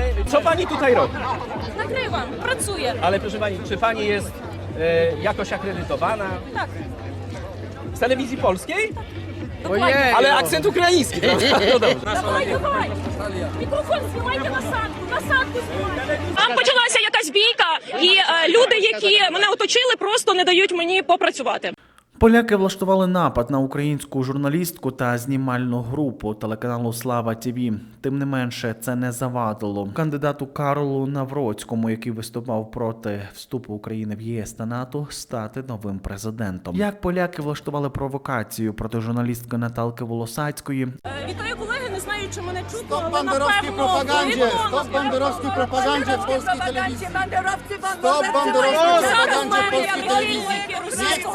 Ale co pani tutaj robi? Nagrywam, pracuję. Ale proszę pani, czy pani jest e, jakoś akredytowana? Tak, Z telewizji polskiej? dokładnie. Ale akcent ukraiński. No dobrze. Давай, давай. Мікрофон знімайте насадку, насадку знімайте. Там почалася якась бійка, і е, люди, які мене оточили, просто не дають мені попрацювати. Поляки влаштували напад на українську журналістку та знімальну групу телеканалу Слава ТІВІ. Тим не менше, це не завадило кандидату Карлу Навроцькому, який виступав проти вступу України в ЄС та НАТО, стати новим президентом. Як поляки влаштували провокацію проти журналістки Наталки Волосацької, Е, Вітаю колеги, не знаю, чи мене чутно, Стоп але бандеровській напевно пропаганді! Стоп бандеровській пропаганді в польській телевізії! Бандеровці, Стоп бандеровській пропаганді в польській телевізії!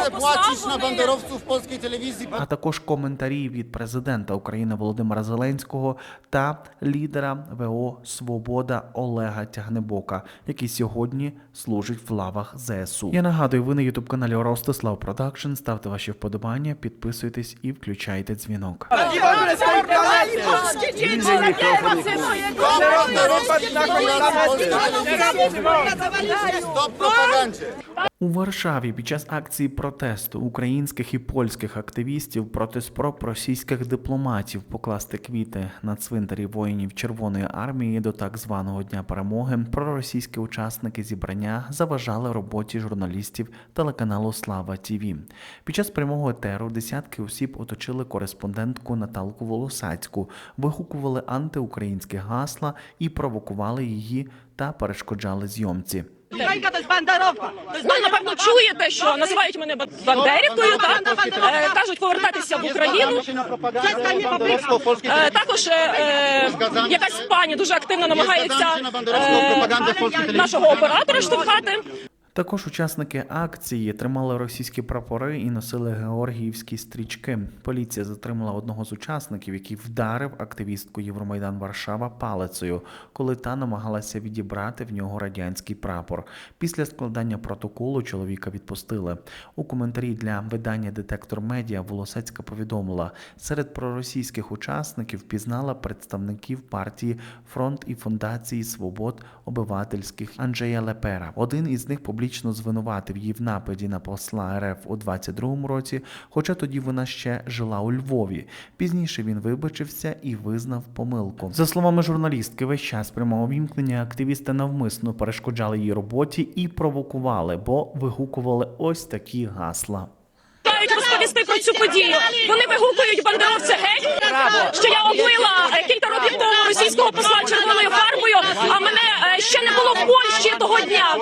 Chcę płacić na послаблення. banderowców w polskiej telewizji. а також коментарі від президента України Володимира Зеленського та лідера ВО Свобода Олега Тягнебока, який сьогодні служить в лавах ЗСУ. Я нагадую, ви на ютуб каналі Ростислав Продакшн. Ставте ваші вподобання, підписуйтесь і включайте дзвінок. Moje dzieci zabieram ze mojego narodu! Stop propagandzie! У Варшаві під час акції протесту українських і польських активістів проти спроб російських дипломатів покласти квіти на цвинтарі воїнів Червоної армії до так званого Дня перемоги проросійські учасники зібрання заважали роботі журналістів телеканалу Слава ТІВІ. Під час прямого етеру десятки осіб оточили кореспондентку Наталку Волосацьку, вигукували антиукраїнські гасла і провокували її та перешкоджали зйомці. Українка то бандеровка. Ви, напевно, чуєте, що називають мене бандерівкою, так? Е, кажуть повертатися в Україну. Е! Також е, е, якась пані дуже активно намагається е, нашого оператора штовхати. Також учасники акції тримали російські прапори і носили георгіївські стрічки. Поліція затримала одного з учасників, який вдарив активістку Євромайдан Варшава палицею, коли та намагалася відібрати в нього радянський прапор. Після складання протоколу чоловіка відпустили. У коментарі для видання Детектор Медіа Волосецька повідомила, серед проросійських учасників пізнала представників партії Фронт і Фундації Свобод обивательських Анджея Лепера. Один із них публічно звинуватив її в нападі на посла РФ у 22-му році, хоча тоді вона ще жила у Львові. Пізніше він вибачився і визнав помилку. За словами журналістки, весь час прямого вімкнення активісти навмисно перешкоджали її роботі і провокували, бо вигукували ось такі гасла. Розповісти про цю подію. Вони вигукують бандеровця геть, що я облила ще не було в Польщі того дня.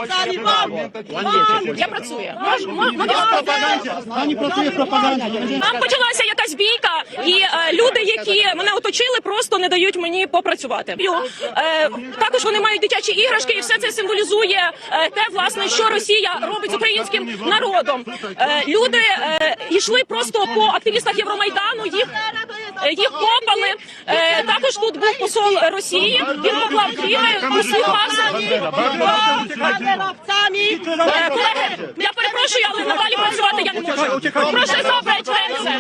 Я працюю. Pracuje w propagandzie! Там почалася якась бійка, і е, люди, які мене оточили, просто не дають мені попрацювати. Е, також вони мають дитячі іграшки, і все це символізує е, те, власне, що Росія робить з українським народом. Люди йшли просто по активістах Євромайдану, їх. Їх копали. Е, також тут був посол Росії. Він поклав квіти, посміхався. Колеги, я перепрошую, але надалі працювати я не можу. Прошу забрати рęce.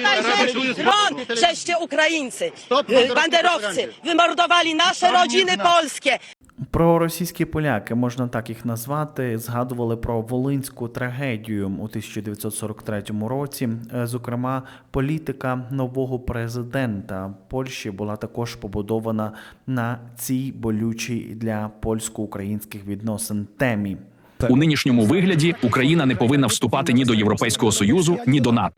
ще żeście Ukraińcy, вимордували banderowcy, wymordowali nasze rodziny polskie. Про російські поляки, можна так їх назвати, згадували про волинську трагедію у 1943 році. Е, Зокрема, політика нового президента Польщі була також побудована на цій болючій для польсько-українських відносин темі. У нинішньому вигляді Україна не повинна вступати ні до Європейського союзу, ні до НАТО.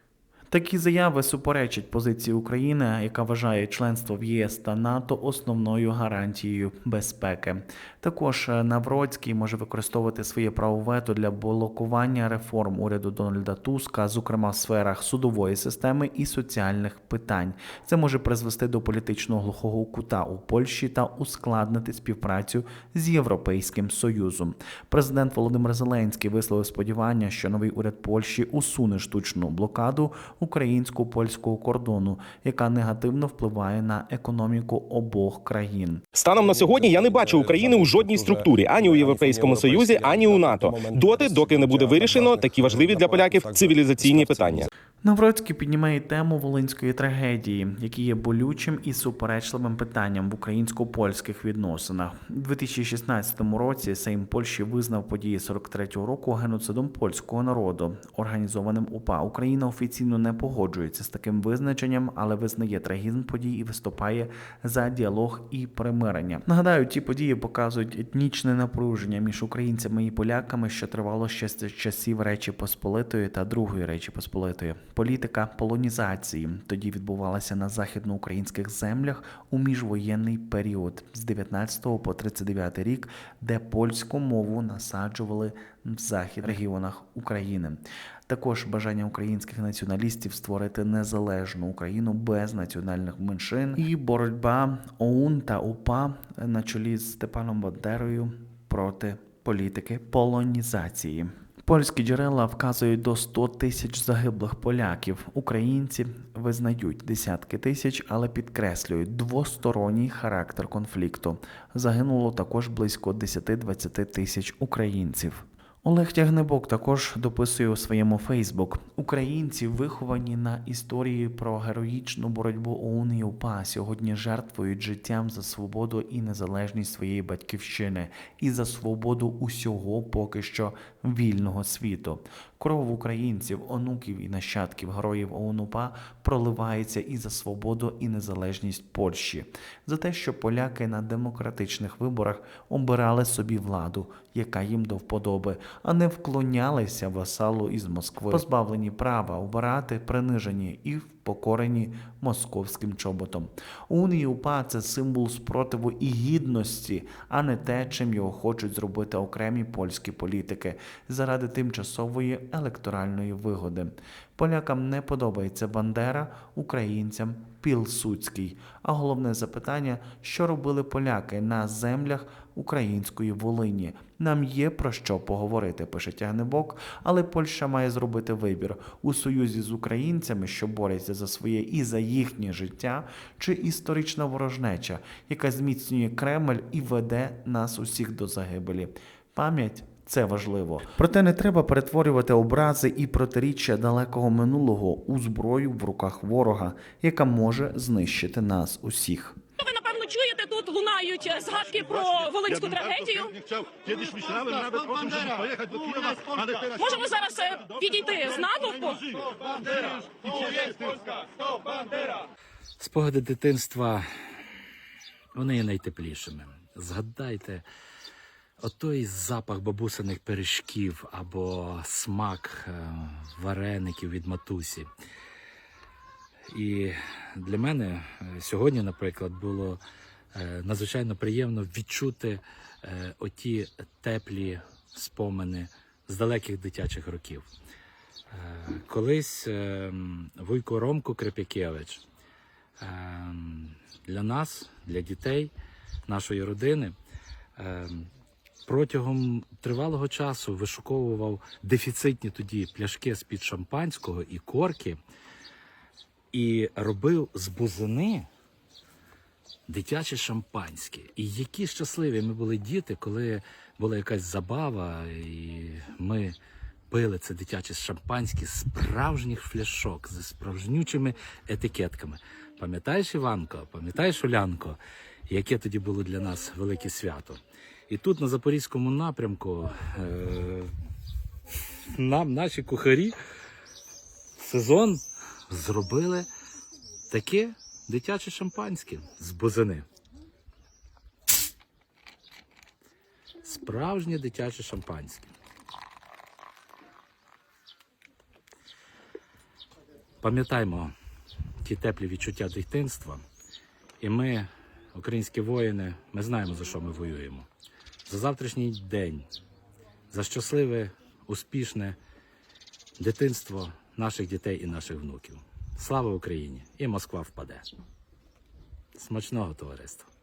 Такі заяви суперечать позиції України, яка вважає членство в ЄС та НАТО основною гарантією безпеки. Також е, Навроцький може використовувати своє право вето для блокування реформ уряду Дональда Туска, зокрема в сферах судової системи і соціальних питань. Це може призвести до політичного глухого кута у Польщі та ускладнити співпрацю з Європейським Союзом. Президент Володимир Зеленський висловив сподівання, що новий уряд Польщі усуне штучну блокаду українсько-польського кордону, яка негативно впливає на економіку обох країн. Станом на сьогодні я не бачу України у жодній структурі ані у Європейському Союзі, ані у НАТО. Доти, доки не буде вирішено такі важливі для поляків цивілізаційні питання. Навроцький піднімає тему волинської трагедії, які є болючим і суперечливим питанням в українсько-польських відносинах. У 2016 році Сейм Польщі визнав події 43-го року геноцидом польського народу, організованим УПА. Україна офіційно не погоджується з таким визначенням, але визнає трагізм подій і виступає за діалог і примирення. Нагадаю, ті події показують етнічне напруження між українцями і поляками, що тривало ще з часів Речі Посполитої та Другої Речі Посполитої. Політика полонізації тоді відбувалася на західноукраїнських землях у міжвоєнний період з 19 по 39 рік, де польську мову насаджували в захід регіонах України. Також бажання українських націоналістів створити незалежну Україну без національних меншин і боротьба ОУН та УПА на чолі з Степаном Бандерою проти політики полонізації. Польські джерела вказують до 100 тисяч загиблих поляків. Українці визнають десятки тисяч, але підкреслюють двосторонній характер конфлікту. Загинуло також близько 10-20 тисяч українців. Олег Тягнебок також дописує у своєму Фейсбук: Українці, виховані на історії про героїчну боротьбу ОУН і УПА, сьогодні жертвують життям за свободу і незалежність своєї батьківщини і за свободу усього поки що вільного світу. Кров українців, онуків і нащадків героїв ОУН УПА проливається і за свободу і незалежність Польщі, за те, що поляки на демократичних виборах обирали собі владу, яка їм до вподоби, а не вклонялися васалу із Москви, позбавлені права обирати, принижені і впокорені московським чоботом. Унії УПА це символ спротиву і гідності, а не те, чим його хочуть зробити окремі польські політики заради тимчасової електоральної вигоди. Полякам не подобається Бандера, українцям Пілсуцький. А головне запитання, що робили поляки на землях української Волині. Нам є про що поговорити, пише Тягнебок, але Польща має зробити вибір у союзі з українцями, що борються за своє і за їхнє життя, чи історична ворожнеча, яка зміцнює Кремль і веде нас усіх до загибелі. Пам'ять це важливо. Проте не треба перетворювати образи і протиріччя далекого минулого у зброю в руках ворога, яка може знищити нас усіх. Тут лунають е, згадки про волинську трагедію. Можемо зараз е, підійти з натовпу. Спогади дитинства, вони є найтеплішими. Згадайте отой запах бабусиних пиріжків або смак е, вареників від матусі. І для мене е, сьогодні, наприклад, було е, надзвичайно приємно відчути е, оті теплі спомини з далеких дитячих років. Е, Колись е, Вуйко Ромко Креп'якевич е, для нас, для дітей, нашої родини, е, протягом тривалого часу вишуковував дефіцитні тоді пляшки з-під шампанського і корки і робив з бузини дитяче шампанське. І які щасливі ми були діти, коли була якась забава, і ми пили це дитяче шампанське з справжніх фляшок, зі справжнючими етикетками. Пам'ятаєш, Іванко, пам'ятаєш, Улянко, яке тоді було для нас велике свято? І тут, на Запорізькому напрямку, е- нам наші кухарі сезон зробили таке дитяче шампанське з бузини. Справжнє дитяче шампанське. Пам'ятаймо ті теплі відчуття дитинства. І ми, українські воїни, ми знаємо, за що ми воюємо. За завтрашній день, за щасливе, успішне дитинство наших дітей і наших внуків. Слава Україні! І Москва впаде. Смачного товариства!